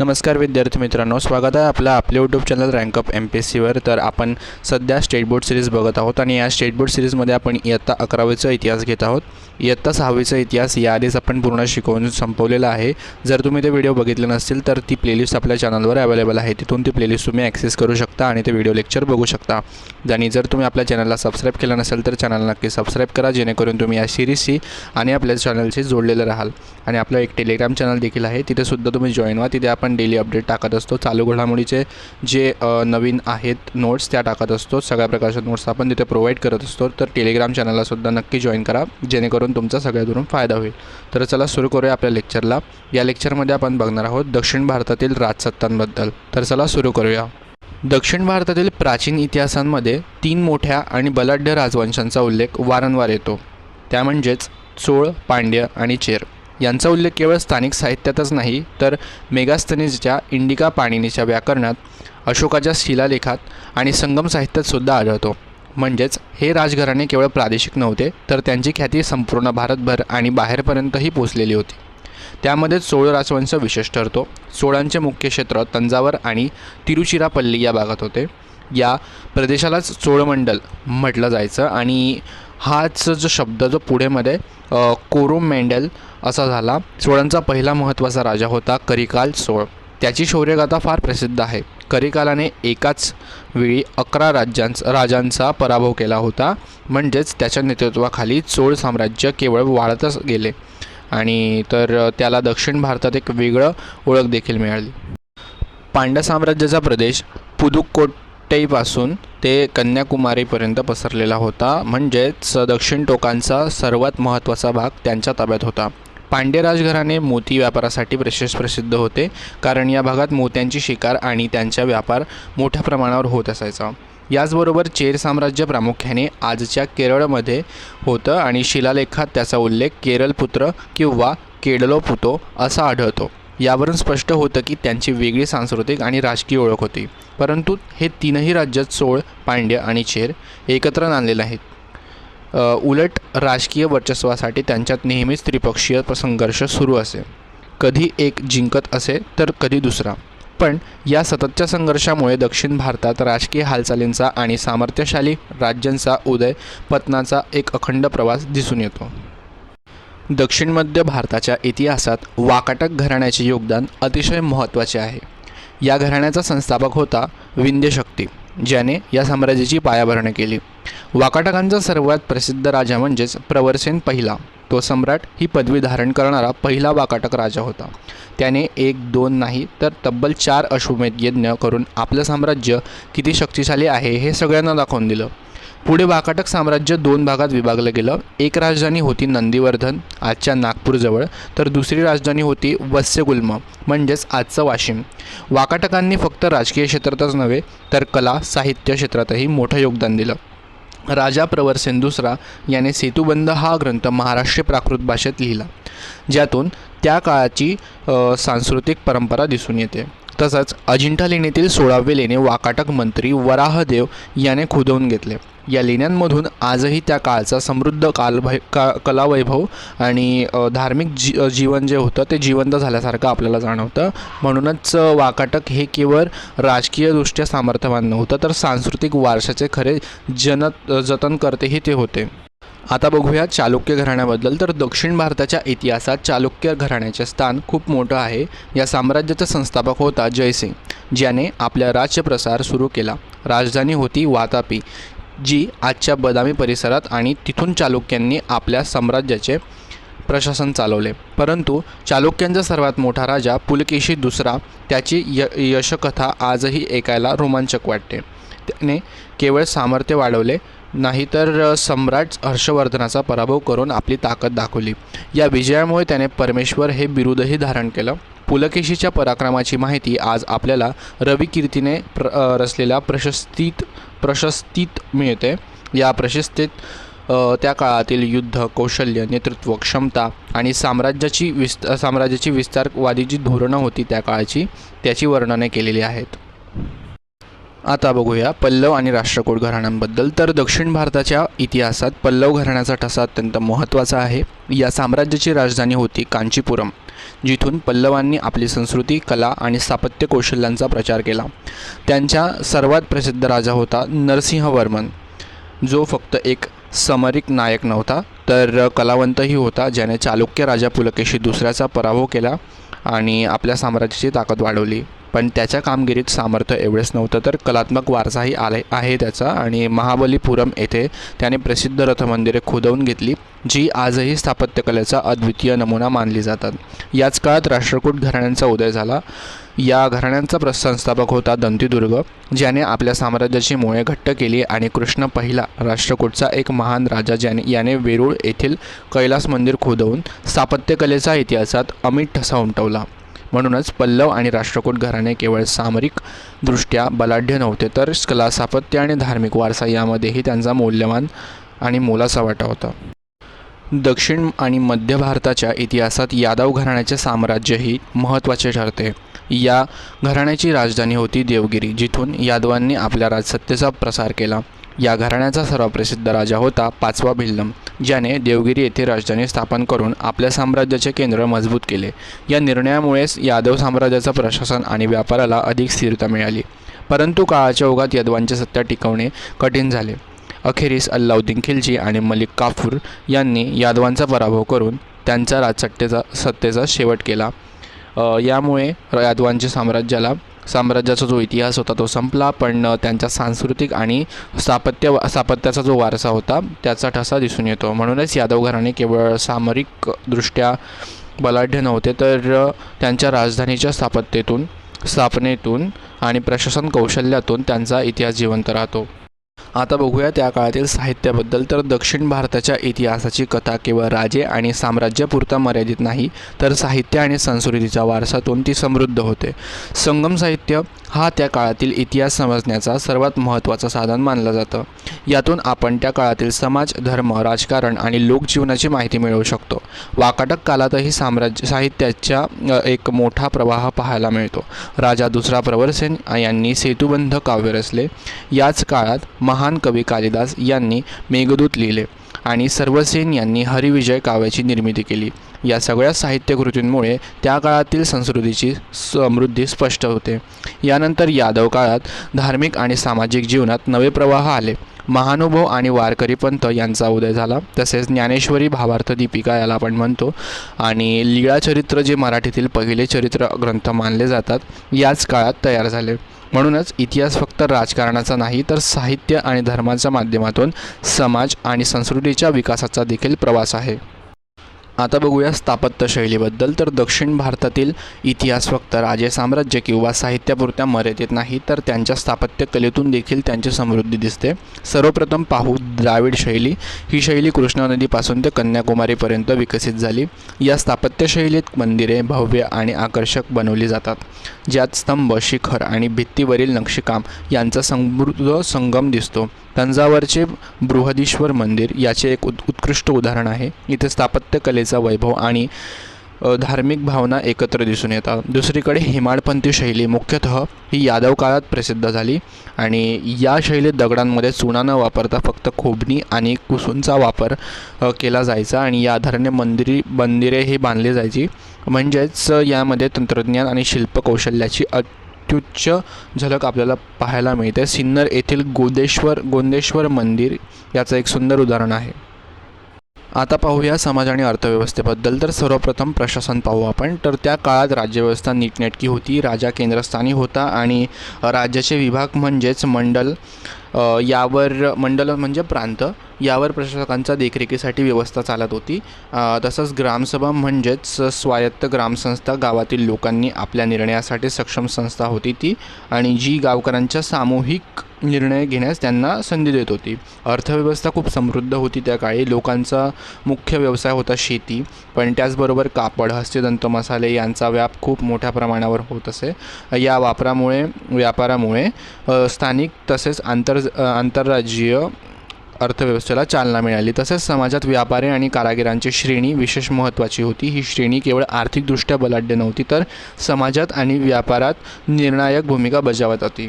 नमस्कार विद्यार्थी मित्रांनो स्वागत आहे आपलं आपल्या YouTube channel rank up M P S सीवर तर आपण सध्या स्टेट बोर्ड सिरीज बघत आहोत आणि या स्टेट बोर्ड सिरीजमध्ये आपण इयत्ता अकरावीचा इतिहास घेत आहोत. इयत्ता सहावीचा इतिहास याआधीच आपण पूर्ण शिकवून संपवलेला आहे. जर तुम्ही ते व्हिडिओ बघितले नसतील तर ती प्लेलिस्ट आपल्या चॅनलवर अवेलेबल आहे. तिथून ती प्लेलिस्ट तुम्ही ॲक्सेस करू शकता आणि ते व्हिडिओ लेक्चर बघू शकता. आणि जर तुम्ही आपल्या चॅनलला सबस्क्राईब केलं नसेल तर चॅनल नक्की सबस्क्राईब करा जेणेकरून तुम्ही या सिरीजशी आणि आपल्या चॅनलशी जोडलेलं राहाल. आणि आपलं एक टेलिग्राम चॅनल देखील आहे. तिथेसुद्धा तुम्ही जॉईन व्हा. तिथे आपण डेली अपडेट टाकत असतो. चालू घडामोडीचे जे नवीन आहेत नोट्स त्या टाकत असतो. सगळ्या प्रकारच्या नोट्स आपण तिथे प्रोव्हाइड करत असतो. तर टेलिग्राम चॅनलला सुद्धा नक्की जॉईन करा. जेणेकरून तुमचा सगळ्यातून फायदा होईल. तर चला सुरू करूया आपल्या लेक्चरला या लेक्चरमध्ये आपण बघणार आहोत दक्षिण भारतातील राजसत्तांबद्दल. तर चला सुरू करूया. दक्षिण भारतातील प्राचीन इतिहासांमध्ये तीन मोठ्या आणि बलाढ्य राजवंशांचा उल्लेख वारंवार येतो. त्या म्हणजेच चोळ पांड्य आणि चेर. यांचा उल्लेख केवळ स्थानिक साहित्यातच नाही तर मेगास्थनीजच्या इंडिका पाणिनीच्या व्याकरणात अशोकाच्या शिलालेखात आणि संगम साहित्यात सुद्धा आढळतो. म्हणजेच हे राजघराणे केवळ प्रादेशिक नव्हते तर त्यांची ख्याती संपूर्ण भारतभर आणि बाहेरपर्यंतही पोचलेली होती. त्यामध्ये चोळ राजवंश विशेष ठरतो. चोळांचे मुख्य क्षेत्र तंजावर आणि तिरुचिरापल्ली या भागात होते. या प्रदेशालाच चोळमंडल म्हटलं जायचं आणि हाच जो शब्द जो पुढेमध्ये कोरोम कोरोमँडल असा झाला. चोळांचा पहिला महत्त्वाचा राजा होता करिकाल चोळ त्याची शौर्यगाथा फार प्रसिद्ध आहे. करिकालाने एकाच वेळी अकरा राज्यांचा राजांचा पराभव केला होता. म्हणजेच त्याच्या नेतृत्वाखाली चोळ साम्राज्य केवळ वाढतच गेले आणि तर त्याला दक्षिण भारतात एक वेगळं ओळख देखील मिळाली. पांड्य साम्राज्याचा प्रदेश पुदुक्कोट्टईपासून ते कन्याकुमारीपर्यंत पसरलेला होता. म्हणजेच दक्षिण टोकांचा सर्वात महत्त्वाचा भाग त्यांच्या ताब्यात होता. पांड्य राजघराणे मोती व्यापारासाठी विशेष प्रसिद्ध होते कारण या भागात मोत्यांची शिकार आणि त्यांचा व्यापार मोठ्या प्रमाणावर होत असायचा. याचबरोबर चेर साम्राज्य प्रामुख्याने आजच्या केरळमध्ये होतं आणि शिलालेखात त्याचा उल्लेख केरळपुत्र किंवा केडलोपुतो असा आढळतो. यावरून स्पष्ट होतं की त्यांची वेगळी सांस्कृतिक आणि राजकीय ओळख होती. परंतु हे तीनही राज्यात चोळ पांड्य आणि चेर एकत्र नांदलेले आहेत. उलट राजकीय वर्चस्वासाठी त्यांच्यात नेहमीच त्रिपक्षीय संघर्ष सुरू असे. कधी एक जिंकत असे तर कधी दुसरा. पण या सततच्या संघर्षामुळे दक्षिण भारतात राजकीय हालचालींचा आणि सामर्थ्यशाली राज्यांचा उदय पतनाचा एक अखंड प्रवास दिसून येतो. दक्षिण मध्य भारताच्या इतिहासात वाकाटक घराण्याचे योगदान अतिशय महत्त्वाचे आहे. या घराण्याचा संस्थापक होता विंध्यशक्ती ज्याने या साम्राज्याची पायाभरणी केली. वाकाटकांचा सर्वात प्रसिद्ध राजा म्हणजेच प्रवरसेन पहिला. तो सम्राट ही पदवी धारण करणारा पहिला वाकाटक राजा होता. त्याने एक दोन नाही तर तब्बल चार अश्वमेध यज्ञ करून आपलं साम्राज्य किती शक्तिशाली आहे हे सगळ्यांना दाखवून दिलं. पुढे वाकाटक साम्राज्य दोन भागात विभागलं गेलं. एक राजधानी होती नंदीवर्धन आजच्या नागपूरजवळ तर दुसरी राजधानी होती वत्स्यगुल्म म्हणजेच आजचं वाशिम. वाकाटकांनी फक्त राजकीय क्षेत्रातच नव्हे तर कला साहित्य क्षेत्रातही मोठं योगदान दिलं. राजा प्रवरसेन दुसरा याने सेतुबंध हा ग्रंथ महाराष्ट्रीय प्राकृत भाषेत लिहिला ज्यातून त्या काळाची सांस्कृतिक परंपरा दिसून येते. तसंच अजिंठा लेणीतील सोळावे लेणे वाकाटक मंत्री वराहदेव याने खुदवून घेतले. या लेण्यांमधून आजही त्या काळचा समृद्ध कालभै का कलावैभव आणि धार्मिक जी जीवन जे होतं ते जिवंत झाल्यासारखं आपल्याला जाणवतं. म्हणूनच वाकाटक हे केवळ राजकीयदृष्ट्या सामर्थ्यवान नव्हतं तर सांस्कृतिक वारशाचे खरे जन जतन करतेही ते होते. आता बघूया चालुक्य घराण्याबद्दल. तर दक्षिण भारताच्या इतिहासात चालुक्य घराण्याचे स्थान खूप मोठं आहे. या साम्राज्याचा संस्थापक होता जयसिंग ज्याने आपला राज्यप्रसार सुरू केला. राजधानी होती वातापी. जी आजच्या बदामी परिसरात आणि तिथून चालुक्यांनी आपल्या साम्राज्याचे प्रशासन चालवले. परंतु चालुक्यांचा सर्वात मोठा राजा पुलकेशी दुसरा त्याची य यशकथा आजही ऐकायला रोमांचक वाटते. त्याने केवळ सामर्थ्य वाढवले नाही तर सम्राट हर्षवर्धनाचा पराभव करून आपली ताकद दाखवली. या विजयामुळे त्याने परमेश्वर हे बिरुदही धारण केलं. पुलकेशीच्या पराक्रमाची माहिती आज आपल्याला रविकीर्तीने प्र रचलेल्या प्रशस्तीत प्रशस्तीत मिळते. या प्रशस्तीत त्या काळातील युद्ध कौशल्य नेतृत्व क्षमता आणि साम्राज्याची विस्त साम्राज्याची विस्तारवादी जी धोरणं होती त्या काळाची त्याची वर्णने केलेली आहेत. आता बघूया पल्लव आणि राष्ट्रकूट घराण्यांबद्दल. तर दक्षिण भारताच्या इतिहासात पल्लव घराण्याचा ठसा अत्यंत महत्त्वाचा आहे. या साम्राज्याची राजधानी होती कांचीपुरम. जिथून पल्लवांनी आपली संस्कृती कला आणि स्थापत्य कौशल्यांचा प्रचार केला. त्यांच्या सर्वात प्रसिद्ध राजा होता नरसिंहवर्मन जो फक्त एक समरिक नायक नव्हता तर कलावंतही होता ज्याने चालुक्य राजा पुलकेशी दुसऱ्याचा पराभव केला आणि आपल्या साम्राज्याची ताकद वाढवली. पण त्याच्या कामगिरीत सामर्थ्य एवढेच नव्हतं तर कलात्मक वारसाही आले आहे त्याचा. आणि महाबलीपुरम येथे त्याने प्रसिद्ध रथमंदिरे खोदवून घेतली जी आजही स्थापत्यकलेचा अद्वितीय नमुना मानली जातात. याच काळात राष्ट्रकूट घराण्यांचा उदय झाला. या घराण्यांचा प्रसंस्थापक होता दंतीदुर्ग ज्याने आपल्या साम्राज्याची मुळे घट्ट केली आणि कृष्ण पहिला राष्ट्रकूटचा एक महान राजा ज्याने याने वेरूळ येथील कैलास मंदिर खोदवून स्थापत्यकलेचा इतिहासात अमिट ठसा उमटवला. म्हणूनच पल्लव आणि राष्ट्रकूट घराणे केवळ सामरिक दृष्ट्या बलाढ्य नव्हते तर कला स्थापत्य आणि धार्मिक वारसा यामध्येही त्यांचा मौल्यवान आणि मोलाचा वाटा होता. दक्षिण आणि मध्य भारताच्या इतिहासात यादव घराण्याचे साम्राज्यही महत्त्वाचे ठरते. या घराण्याची राजधानी होती देवगिरी जिथून यादवांनी आपल्या राजसत्तेचा प्रसार केला. या घराण्याचा सर्वप्रसिद्ध राजा होता पाचवा भिल्लम ज्याने देवगिरी येथे राजधानी स्थापन करून आपल्या साम्राज्याचे केंद्र मजबूत केले. या निर्णयामुळेच यादव साम्राज्याचं प्रशासन आणि व्यापाराला अधिक स्थिरता मिळाली. परंतु काळाच्या ओघात यादवांची सत्ता टिकवणे कठीण झाले. अखेरीस अल्लाउद्दीन खिलजी आणि मलिक काफूर यांनी यादवांचा पराभव करून त्यांचा राजसत्तेचा सत्तेचा शेवट केला. यामुळे यादवांच्या साम्राज्याला साम्राज्याचा जो इतिहास होता तो संपला पण त्यांच्या सांस्कृतिक आणि स्थापत्य स्थापत्याचा जो वारसा होता त्याचा ठसा दिसून येतो. म्हणूनच यादव घराणे केवळ सामरिकदृष्ट्या बलाढ्य नव्हते तर त्यांच्या राजधानीच्या स्थापत्येतून स्थापनेतून आणि प्रशासन कौशल्यातून त्यांचा इतिहास जिवंत राहतो. आता बघूया त्या काळातील साहित्याबद्दल. तर दक्षिण भारताच्या इतिहासाची कथा केवळ राजे आणि साम्राज्यापुरता मर्यादित नाही तर साहित्य आणि संस्कृतीचा वारसातून ती समृद्ध होते. संगम साहित्य हा त्या काळातील इतिहास समजण्याचा सर्वात महत्त्वाचं साधन मानलं जातं. यातून आपण त्या काळातील समाज धर्म राजकारण आणि लोकजीवनाची माहिती मिळवू शकतो. वाकाटक काळातही साम्राज्य साहित्याच्या एक मोठा प्रवाह पाहायला मिळतो. राजा दुसरा प्रवरसेन यांनी सेतुबंध काव्य रचले. याच काळात महा महान कवी कालिदास यांनी मेघदूत लिहिले आणि सर्वसेन यांनी हरिविजय काव्याची निर्मिती केली. या सगळ्या साहित्यकृतींमुळे त्या काळातील संस्कृतीची समृद्धी स्पष्ट होते. यानंतर यादव काळात धार्मिक आणि सामाजिक जीवनात नवे प्रवाह आले. महानुभव आणि वारकरी पंथ यांचा उदय झाला. तसेच ज्ञानेश्वरी भावार्थ दीपिका याला आपण म्हणतो आणि लीळाचरित्र जे मराठीतील पहिले चरित्र ग्रंथ मानले जातात याच काळात तयार झाले. म्हणूनच इतिहास फक्त राजकारणाचा नाही तर साहित्य आणि धर्माच्या माध्यमातून समाज आणि संस्कृतीच्या विकासाचा देखील प्रवास आहे. आता बघूया स्थापत्यशैलीबद्दल तर दक्षिण भारतातील इतिहास फक्त राजे साम्राज्य किंवा साहित्यापुरत्या मर्यादित नाही तर त्यांच्या स्थापत्यकलेतून देखील त्यांची समृद्धी दिसते. सर्वप्रथम पाहू द्राविड शैली. ही शैली कृष्णा नदीपासून ते कन्याकुमारीपर्यंत विकसित झाली. या स्थापत्यशैलीत मंदिरे भव्य आणि आकर्षक बनवली जातात. ज्यात स्तंभ शिखर आणि भित्तीवरील नक्षीकाम यांचा समृद्ध संगम दिसतो. तंजावरचे बृहदीश्वर मंदिर याचे एक उत् उत्कृष्ट उदाहरण आहे. इथे स्थापत्यकलेचा वैभव आणि धार्मिक भावना एकत्र दिसून येतात. दुसरीकडे हिमाळपंथी शैली मुख्यतः ही यादव काळात प्रसिद्ध झाली आणि या शैलीत दगडांमध्ये चुना न वापरता फक्त खोबणी आणि कुसूंचा वापर केला जायचा आणि या आधाराने मंदिरी मंदिरे ही बांधली जायची. म्हणजेच यामध्ये तंत्रज्ञान आणि शिल्पकौशल्याची अत्युच्च झलक आपल्याला पाहायला मिळते. सिन्नर येथील गोदेश्वर गोंदेश्वर मंदिर याचं एक सुंदर उदाहरण आहे. आता पाहूया समाज आणि अर्थव्यवस्थेबद्दल. तर सर्वप्रथम प्रशासन पाहू आपण. तर त्या काळात राज्यव्यवस्था नीटनेटकी होती. राजा केंद्रस्थानी होता आणि राज्याचे विभाग म्हणजेच मंडल यावर मंडल म्हणजे प्रांत. यावर प्रशासकांच्या देखरेखीसाठी व्यवस्था चालत होती. तसंच ग्रामसभा म्हणजेच स्वायत्त ग्रामसंस्था गावातील लोकांनी आपल्या निर्णयासाठी सक्षम संस्था होती ती आणि जी गावकऱ्यांच्या सामूहिक निर्णय घेण्यास त्यांना संधी देत होती. अर्थव्यवस्था खूप समृद्ध होती त्या काळी. लोकांचा मुख्य व्यवसाय होता शेती. पण त्याचबरोबर कापड हस्तदंत मसाले यांचा व्याप खूप मोठ्या प्रमाणावर होत असे. या वापरामुळे व्यापारामुळे स्थानिक तसेच आंतर आंतरराज्यीय अर्थव्यवस्थेला चालना मिळाली. तसेच समाजात व्यापारी आणि कारागिरांची श्रेणी विशेष महत्त्वाची होती. ही श्रेणी केवळ आर्थिकदृष्ट्या बलाढ्य नव्हती तर समाजात आणि व्यापारात निर्णायक भूमिका बजावत होती.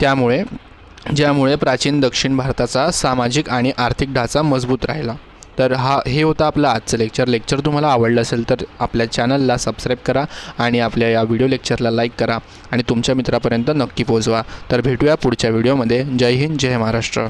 त्यामुळे ज्यामुळे प्राचीन दक्षिण भारताचा सामाजिक आणि आर्थिक ढाचा मजबूत राहिला. तर हा हे होतं आपलं आजचं लेक्चर. लेक्चर तुम्हाला आवडलं असेल तर आपल्या चॅनलला सबस्क्राईब करा आणि आपल्या या व्हिडिओ लेक्चरला लाईक करा आणि तुमच्या मित्रापर्यंत नक्की पोचवा तर भेटूया पुढच्या व्हिडिओमध्ये. जय हिंद जय महाराष्ट्र.